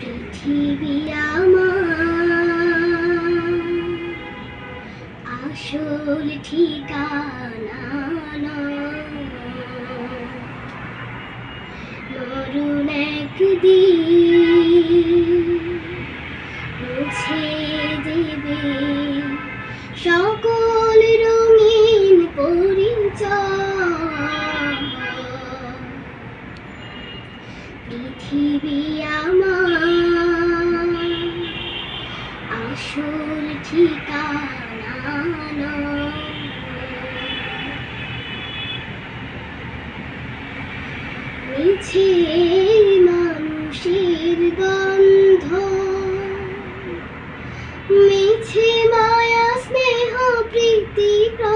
পৃথিবী আমার। আসল ঠিকানা নয়। একদিন মুছে দেবে। সকল রঙিন পরিচয়। পৃথিবী আমার আসল ঠিকানা। মিছে মানুষের গন্ধ মিছে মায়া স্নেহ প্রীতি ক্রন্দ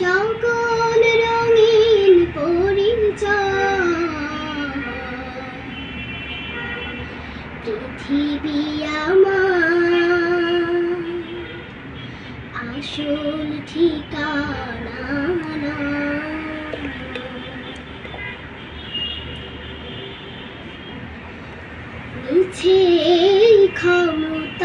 সকল রঙিন পরিচয় পৃথিবী আমার আসল ঠিকানা। মিছে ক্ষমতার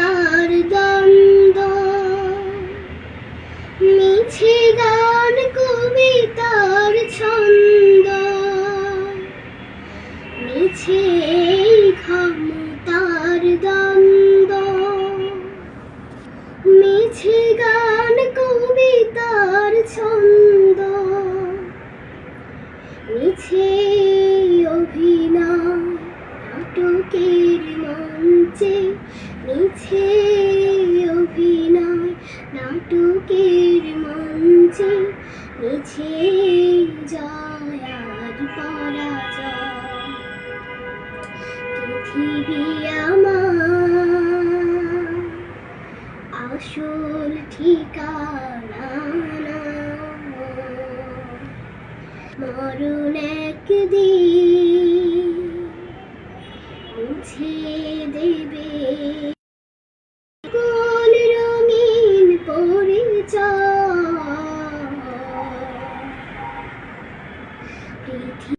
মঞ্চে মিছে অভিনয়, নাটকের মঞ্চে, মিছে জয় আর পরাজয় পৃথিবী আমার আসল ঠিকানা। মরণ একদিন you.